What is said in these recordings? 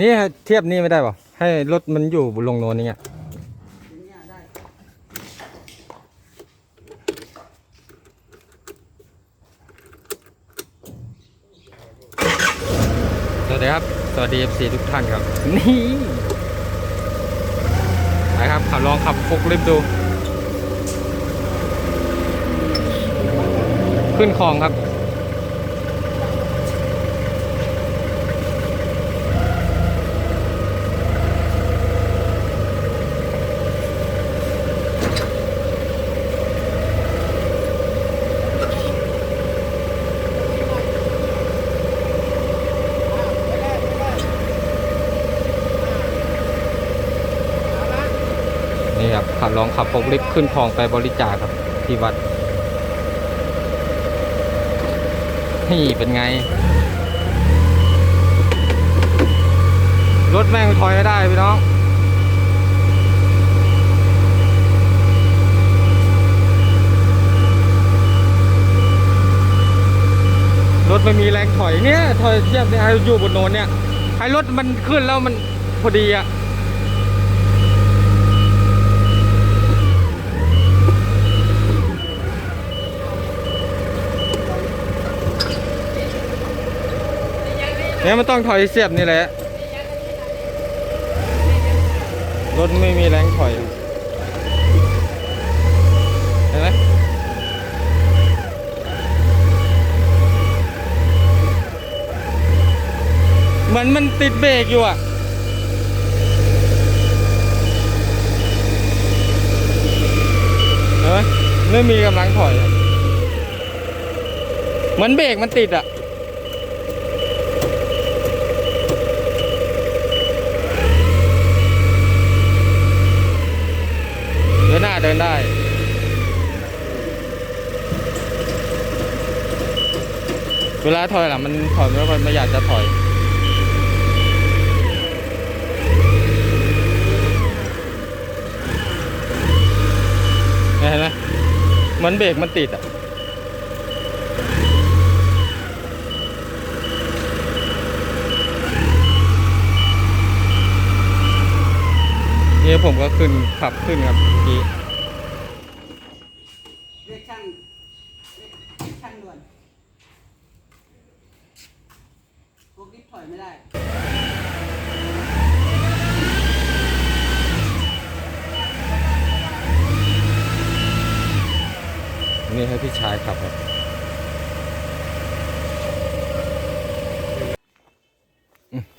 นี่เทียบนี่ไม่ได้ป่ะให้รถมันอยู่ลงโนนนี่ไงอย่างเงี้ยได้สวัสดีครับ สวัสดี FC ทุกท่านครับ นี่นะครับขับลองขับฟุกลิฟดู ขึ้นคลองครับ ลองขับฟกลิฟขึ้นคลองไปบริจาคครับ ที่วัดนี่เป็นไง รถแม่งถอยไม่ได้พี่น้องรถไม่มีแรงถอยเนี่ยถอยเทียบเนี่ยอยู่บนโนนเนี่ยให้รถมันขึ้นแล้วมันพอดีอะ เนี่ยมันต้องถอยเสียบนี่แหละ รถไม่มีแรงถอย เห็นไหมเหมือนมันติดเบรกอยู่อะเห็นไหมไม่มีกำลังถอยเหมือนเบรกมันติดอะ เดิ นหน้าเดินได้ เวลาถอยหลังมันถอยไม่ค่อยไม่อยากจะถอยเห็นไหมเหมือนเบรกมันติดอะนี่ผมก็ขึ้นขับขึ้นครับเมื่อกี้ เรียกช่างเรียกช่างด่วนพวกนี้ถอยไม่ได้ นี่ให้พี่ชายขับครับ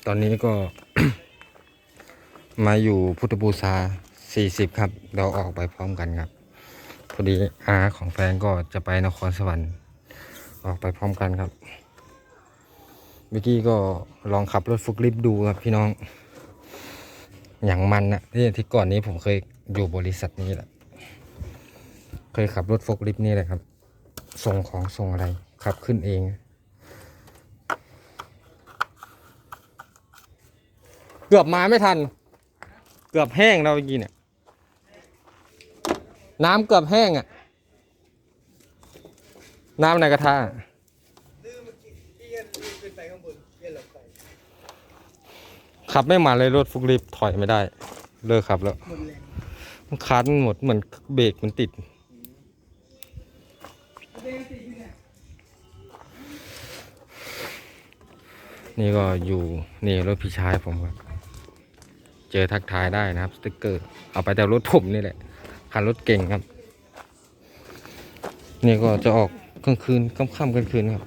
ตอนนี้ก็ มาอยู่พุทธบูชา40 ครับ เราออกไปพร้อมกันครับ พอดีอาของแฟนก็จะไปนครสวรรค์ ออกไปพร้อมกันครับเมื่อกี้ก็ลองขับรถฟุกลิฟดูครับพี่น้อง อย่างมันนะที่ที่ก่อนนี้ผมเคยอยู่บริษัทนี้แหละ เคยขับรถโฟกลิฟต์นี่แหละครับ ส่งของส่งอะไร ขับขึ้นเองเกือบมาไม่ทัน เกือบแห้งเราเมื่อกี้เนี่ย น้ำเกือบแห้งอะ่ะ น้ำในกระทะขับไม่มาเลยรถฟุกลิฟถอยไม่ได้ เลิกขับแล้วมันคันหมดเหมือนเบรกมันติด นี่ก็อยู่นี่รถพี่ชายผมครับ เจอทักทายได้นะครับ สติกเกอร์ เอาไปแต่รถผมนี่แหละคันรถเก่งครับ นี่ก็จะออกกลางคืนค่ำๆกลางคืนครับ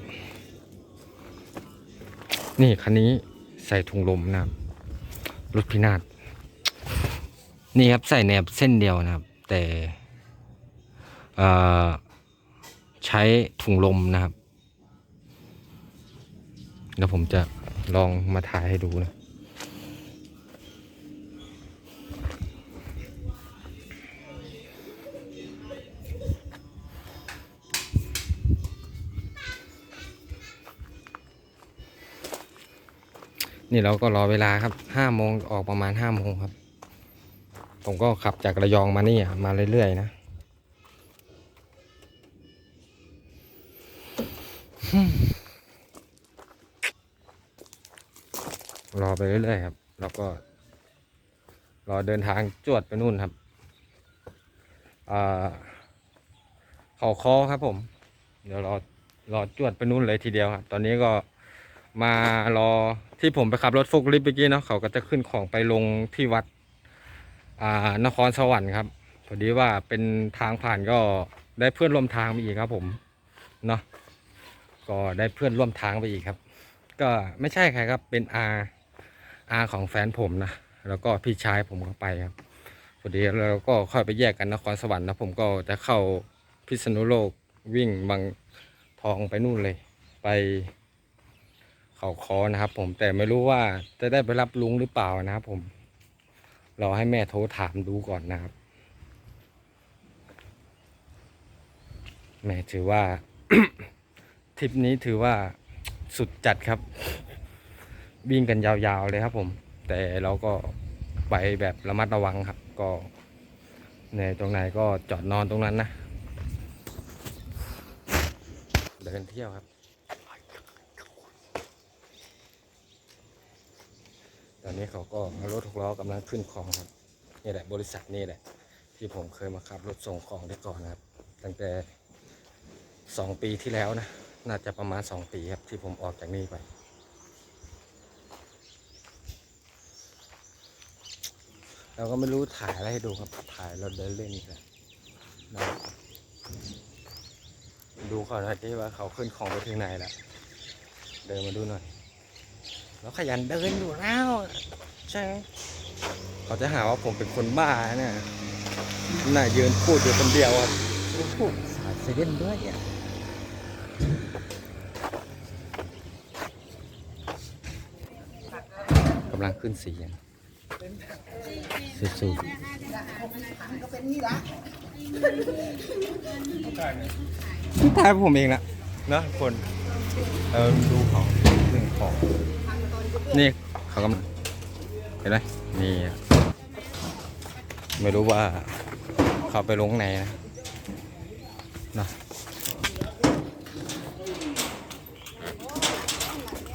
นี่คันนี้ใส่ถุงลมนะครับ รถพินาศนี่ครับใส่แนบเส้นเดียวนะครับ แต่ใช้ถุงลมนะครับเดี๋ยวผมจะ ลองมาถ่ายให้ดูนะนี่เราก็รอเวลาครับห้าโมงออกประมาณห้าโมงครับ ผมก็ขับจากระยองมานี่มาเรื่อยๆนะ รอไปเรื่อยๆครับ แล้วก็ รอเดินทางจวดไปนู่นครับเขาคอครับผม เดี๋ยวรอรอจวดไปนู่นเลยทีเดียวครับ ตอนนี้ก็มารอที่ผมไปขับรถโฟกลิฟต์เมื่อกี้เนาะเขาก็จะขึ้นของไปลงที่วัดนครสวรรค์ครับพอดีว่าเป็นทางผ่านก็ได้เพื่อนร่วมทางไปอีกครับ ผมเนาะก็ได้เพื่อนร่วมทางไปอีกครับ ก็ไม่ใช่ใครครับเป็นอา อาของแฟนผมนะ แล้วก็พี่ชายผมก็ไปครับพอดีเราก็ค่อยไปแยกกันนครสวรรค์นะผมก็จะเข้าพิษณุโลกวิ่งบางทองไปนู่นเลย ไปเขาคอนะครับ ผมแต่ไม่รู้ว่าจะได้ไปรับลุงหรือเปล่านะครับผมรอให้แม่โทรถามดูก่อนนะครับ แม่ถือว่าทริปนี้ถือว่าสุดจัดครับ วิ่งกันยาวๆเลยครับผม แต่เราก็ไปแบบระมัดระวังครับ ก็ ในตรงไหนก็จอดนอนตรงนั้นนะ เดินเที่ยวครับ ตอนนี้เขาก็รถหกล้อกำลังขึ้นของครับ นี่แหละบริษัทนี่แหละ ที่ผมเคยมาขับรถส่งของได้ก่อนนะครับ ตั้งแต่สองปีที่แล้วนะ น่าจะประมาณสองปีครับที่ผมออกจากนี่ไป เราก็ไม่รู้ถ่ายอะไรให้ดูครับ ถ่ายเราเดินเล่นกันนะครับดูเขาหน่อยที่ว่าเขาขึ้นของไปถึงไหนแล้วเดินมาดูหน่อย แล้วขยันเดินอยู่แล้วใช่ไหมเขาจะหาว่าผมเป็นคนบ้าเนี่ยน่ายืนพูดอยู่คนเดียวครับพูดสายเซเว่นด้วยอะกำลังขึ้นสีอย่าง สุดก็เป็นนี่ละๆที่ตายผมเองนะเนอะคนเออดูของหนึ่งของ นี่เขากำลังเห็นไหมนี่อะไม่รู้ว่าเขาไปลงไหนนะเนาะ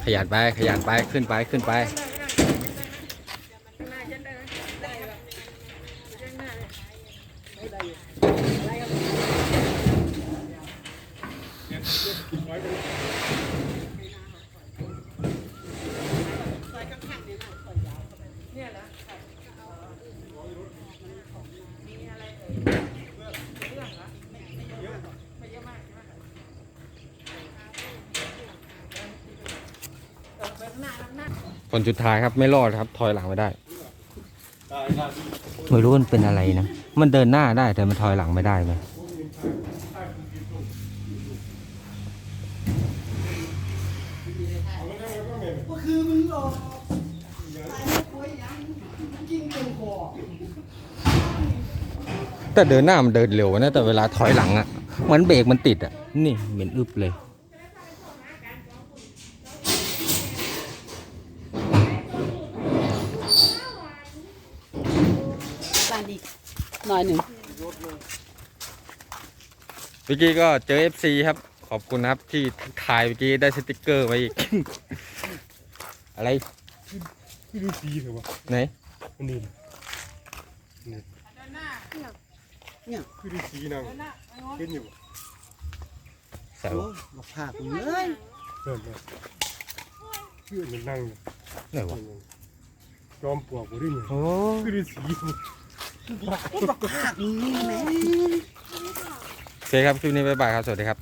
ขยันไปขยันไปขึ้นไปขึ้นไป คนสุดท้ายครับไม่รอดครับ ถอยหลังไม่ได้ ไม่รู้มันเป็นอะไรนะ มันเดินหน้าได้แต่มันถอยหลังไม่ได้ไหมก็คือมึงหรอกตายไม่ป่วยยังกินเต็มคอแต่เดินหน้ามันเดินเร็วนะแต่เวลาถอยหลังอะ่ะเหมือนเบรกมันติดอะ่ะ นี่เหม็นอึบเลย ปานอีก หน่อยหนึ่งเมื่อกี้ก็เจอ FC ครับ ขอบคุณนะครับ ที่ถ่ายเมื่อกี้ได้สติกเกอร์ไว้อีก อะไรคือดูสีเหรอวะไหนอันนี้คือดูสีนางเห็นอยู่ใส่โอ้วะมาพากูเลยเริ่มแล้วคืออันนี้นั่งอยู่ไหนวะจอมปลวกบ่ได้เนี่ยโอ้คือดูสี มาพากูนี่แม่ โอเคครับ คลิปนี้บ๊ายบายครับ สวัสดีครับ